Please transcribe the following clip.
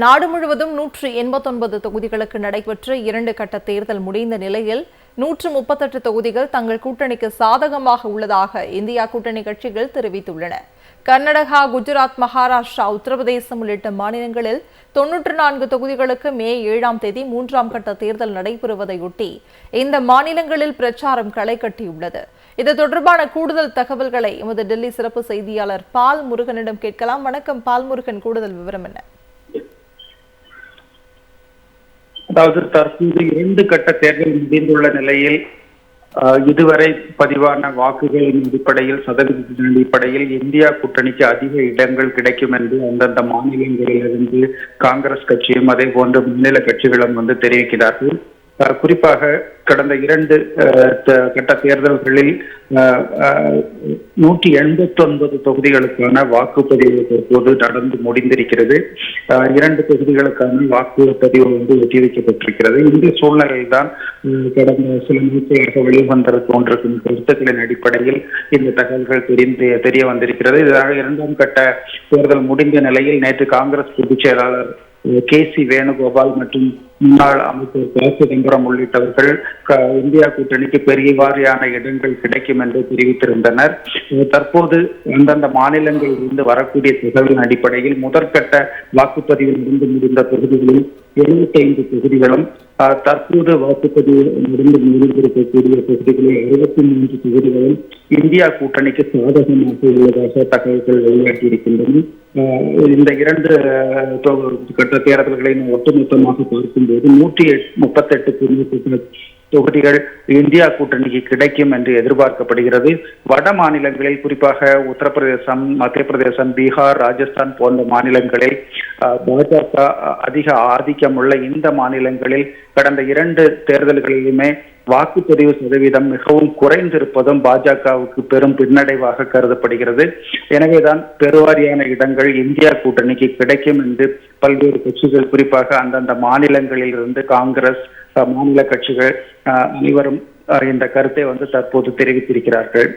நாடு முழுவதும் நூற்று எண்பத்தொன்பது தொகுதிகளுக்கு நடைபெற்ற இரண்டு கட்ட தேர்தல் முடிந்த நிலையில் நூற்று முப்பத்தெட்டு தொகுதிகள் தங்கள் கூட்டணிக்கு சாதகமாக உள்ளதாக இந்தியா கூட்டணி கட்சிகள் தெரிவித்துள்ளன. கர்நாடகா குஜராத் மகாராஷ்டிரா உத்தரப்பிரதேசம் உள்ளிட்ட மாநிலங்களில் தொன்னூற்று நான்கு தொகுதிகளுக்கு மே ஏழாம் தேதி மூன்றாம் கட்ட தேர்தல் நடைபெறுவதையொட்டி இந்த மாநிலங்களில் பிரச்சாரம் களை கட்டியுள்ளது. இது தொடர்பான கூடுதல் தகவல்களை எமது டெல்லி சிறப்பு செய்தியாளர் பால் முருகனிடம் கேட்கலாம். வணக்கம் பால் முருகன். கூடுதல் விவரம் என்ன? அதாவது தற்போது இரண்டு கட்ட தேர்தல் முடிந்துள்ள நிலையில் ஆஹ், இதுவரை பதிவான வாக்குகளின் அடிப்படையில் சதவீதத்தின் அடிப்படையில் இந்தியா கூட்டணிக்கு அதிக இடங்கள் கிடைக்கும் என்று அந்தந்த மாநிலங்களிலிருந்து காங்கிரஸ் கட்சியும் அதே போன்ற மாநில கட்சிகளும் வந்து தெரிவிக்கிறார்கள். குறிப்பாக கடந்த இரண்டு கட்ட தேர்தல்களில் நூற்றி எண்பத்தி ஒன்பது தொகுதிகளுக்கான வாக்குப்பதிவு தற்போது நடந்து முடிந்திருக்கிறது. இரண்டு தொகுதிகளுக்கான வாக்குப்பதிவு வந்து ஒத்திவைக்கப்பட்டிருக்கிறது. இந்த சூழ்நிலையில் தான் கடந்த சில நாட்களாக வெளிவந்த தோன்றிருக்கும் கருத்துக்களின் அடிப்படையில் இந்த தகவல்கள் தெரிந்து தெரிய வந்திருக்கிறது. இதாக இரண்டாம் கட்ட தேர்தல் முடிந்த நிலையில் நேற்று காங்கிரஸ் பொதுச் செயலாளர் கே சி வேணுகோபால் மற்றும் முன்னாள் அமைச்சர் ப சிதம்பரம் உள்ளிட்டவர்கள் இந்தியா கூட்டணிக்கு பெரிய வாரியான இடங்கள் கிடைக்கும் என்று தெரிவித்திருந்தனர். தற்போது அந்தந்த மாநிலங்களில் இருந்து வரக்கூடிய தகவலின் அடிப்படையில் முதற்கட்ட வாக்குப்பதிவில் இருந்து முடிந்த தொகுதிகளில் எழுபத்தி ஐந்து தொகுதிகளும் தற்போது வாக்குப்பதிவு நடந்து முடிந்திருக்கக்கூடிய தொகுதிகளில் அறுபத்தி மூன்று தொகுதிகளும் இந்தியா கூட்டணிக்கு சாதகமாக உள்ளதாக தகவல்கள் வெளியாகியிருக்கின்றன. இந்த இரண்டு கட்ட தேர்தல்களை ஒட்டுமொத்தமாக பார்க்கும் ഒരു നൂറ്റി മുപ്പത്തെട്ട് കുടുംബ தொகுதிகள் இந்தியா கூட்டணிக்கு கிடைக்கும் என்று எதிர்பார்க்கப்படுகிறது. வட மாநிலங்களில் குறிப்பாக உத்தரப்பிரதேசம் மத்திய பிரதேசம் பீகார் ராஜஸ்தான் போன்ற மாநிலங்களில் பாஜக அதிக ஆதிக்கமுள்ள இந்த மாநிலங்களில் கடந்த இரண்டு தேர்தல்களிலுமே வாக்குப்பதிவு சதவீதம் மிகவும் குறைந்திருப்பதும் பாஜகவுக்கு பெரும் பின்னடைவாக கருதப்படுகிறது. எனவேதான் பெருவாரியான இடங்கள் இந்தியா கூட்டணிக்கு கிடைக்கும் என்று பல்வேறு கட்சிகள் குறிப்பாக அந்தந்த மாநிலங்களில் இருந்து காங்கிரஸ் மாநில கட்சிகள் அனைவரும் இந்த கருத்தை வந்து தற்போது தெரிவித்திருக்கிறார்கள்.